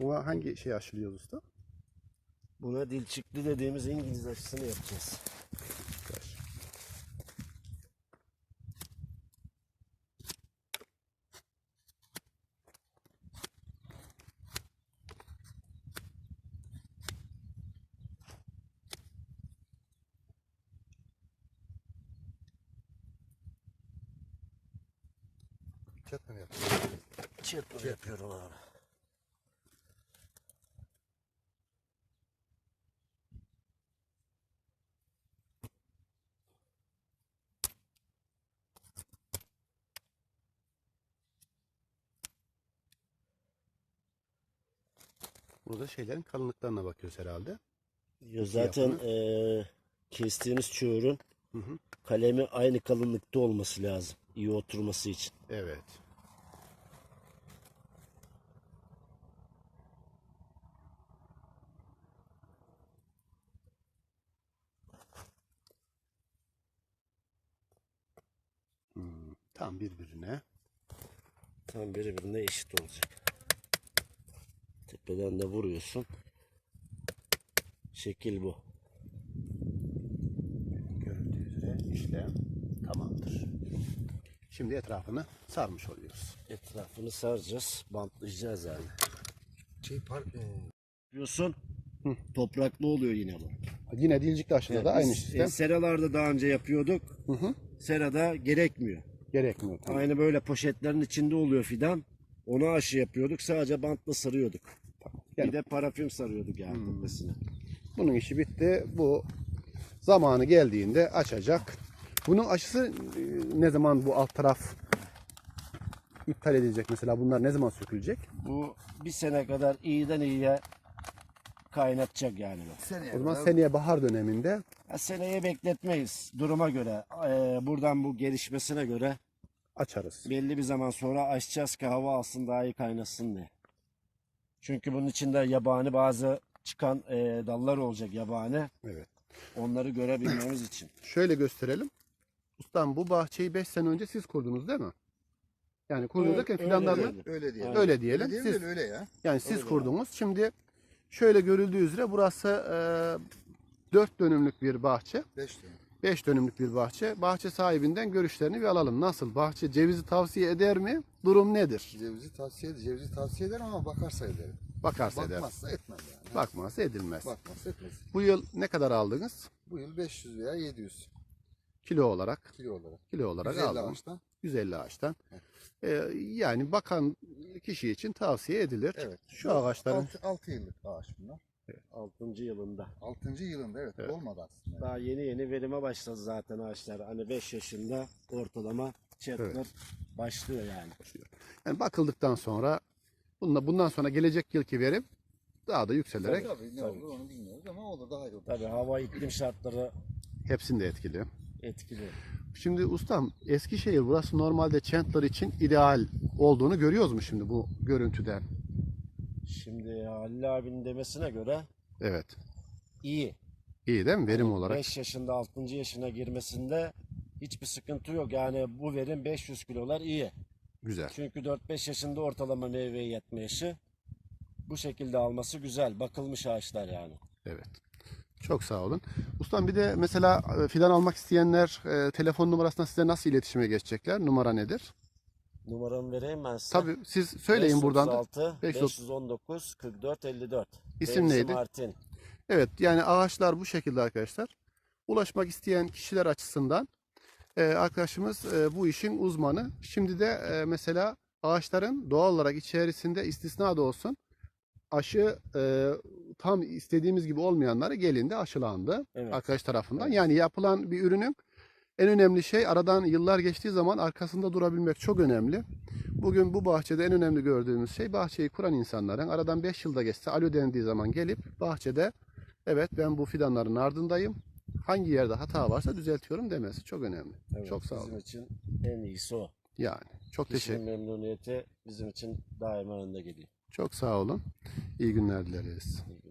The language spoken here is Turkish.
Buna hangi şey aşılıyoruz usta? Buna dilçikli dediğimiz İngiliz aşısını yapacağız. Ver. Çatma yapıyor. Çırpma yapıyorum abi. Burada şeylerin kalınlıklarına bakıyoruz herhalde. Ya zaten eee, kestiğimiz çuğurun Hı hı. kalemi aynı kalınlıkta olması lazım. iyi oturması için. Evet. Hmm, tam birbirine. Tam birbirine eşit olacak. Tepeden de vuruyorsun. Şekil bu. Görüldüğü üzere işlem tamamdır. Şimdi etrafını sarmış oluyoruz. Etrafını saracağız. Bantlayacağız yani. Şey park e, Yapıyorsun. Hı. Topraklı oluyor yine bu. Yine dilcikli aşıda da Evet, aynı biz, sistem. e, seralarda daha önce yapıyorduk. Hı hı. Serada gerekmiyor. Gerekmiyor. Tamam. Aynı böyle poşetlerin içinde oluyor fidan. Ona aşı yapıyorduk. Sadece bantla sarıyorduk. Yani- Bir de parafin sarıyorduk yani Hmm. tepesine. Bunun işi bitti. Bu zamanı geldiğinde açacak. Bunun aşısı e, ne zaman bu alt taraf iptal edilecek mesela bunlar ne zaman sökülecek? Bu bir sene kadar iyiden iyiye kaynatacak yani. seneye O zaman kadar seneye bahar döneminde Ha, seneye bekletmeyiz. Duruma göre. Ee, buradan bu gelişmesine göre açarız. belli bir zaman sonra açacağız ki hava alsın daha iyi kaynasın diye. Çünkü bunun içinde yabani bazı çıkan e, dallar olacak yabani. Evet. Onları görebilmemiz için. Şöyle gösterelim. Ustam bu bahçeyi 5 sene önce siz kurdunuz değil mi? Yani kurdunuz derken Öyle- fidanlarını öyle. öyle diyelim. Öyle diyelim. Öyle Siz? Öyle ya. yani siz öyle. kurdunuz. Şimdi şöyle görüldüğü üzere burası e, 4 dönümlük bir bahçe. 5 tane. 5 dönümlük bir bahçe. Bahçe sahibinden görüşlerini bir alalım. Nasıl? Bahçe cevizi tavsiye eder mi? Durum nedir? Cevizi tavsiye eder. Cevizi tavsiye ederim ama bakarsa ederim. Bakarsa eder. Bakmazsa etmem yani. Bakmazsa edilmez. Bakmazsa etmez. Bu yıl ne kadar aldınız? Bu yıl 500 veya 700 Kilo olarak. kilo olarak. Kilo olarak 150 aldım. ağaçtan. 150 ağaçtan. Evet. Ee, yani bakan kişi için tavsiye edilir. Evet. Şu ağaçların 6, yıllık ağaç bunlar. 6. yılında. 6. yılında evet, Evet. olmadı aslında. Daha yeni yeni verime başladı zaten ağaçlar. Hani 5 yaşında ortalama çetler Evet. başlıyor yani. yani bakıldıktan sonra bundan, bundan sonra gelecek yılki verim daha da yükselerek Tabii, tabii, ne olur onu bilmiyoruz ama olur daha iyi olur. Tabii hava iklim şartları hepsinde etkili. etkili. Şimdi ustam Eskişehir burası normalde Chandler için ideal olduğunu görüyoruz mu şimdi bu görüntüden? Şimdi Halil abinin demesine göre Evet. iyi. İyi değil mi verim olarak? 5 yaşında 6. yaşına girmesinde hiçbir sıkıntı yok. Yani bu verim 500 kilolar iyi. Güzel. Çünkü 4-5 yaşında ortalama meyve yetme yaşı. Bu şekilde alması güzel. Bakılmış ağaçlar yani. Evet. Çok sağ olun. Ustam bir de mesela e, fidan almak isteyenler e, telefon numarasına size nasıl iletişime geçecekler? Numara nedir? Numaramı vereyim ben size. Tabii siz söyleyin buradan. da. 536 536 519 44 54. İsim Remzi neydi? Martin. Evet yani ağaçlar bu şekilde arkadaşlar. Ulaşmak isteyen kişiler açısından e, arkadaşımız e, bu işin uzmanı. Şimdi de e, mesela ağaçların doğal olarak içerisinde istisna da olsun aşı e, tam istediğimiz gibi olmayanları gelinde aşılandı Evet. arkadaş tarafından. Evet. Yani yapılan bir ürünün en önemli şey aradan yıllar geçtiği zaman arkasında durabilmek çok önemli. Bugün bu bahçede en önemli gördüğümüz şey bahçeyi kuran insanların aradan 5 yılda geçse alo dendiği zaman gelip bahçede evet ben bu fidanların ardındayım. Hangi yerde hata varsa düzeltiyorum demesi çok önemli. Evet, çok sağ Bizim olun. için en iyisi o. Yani çok teşekkür Kişinin memnuniyeti bizim için daima önde geliyor. çok sağ olun. İyi günler dileriz. İyi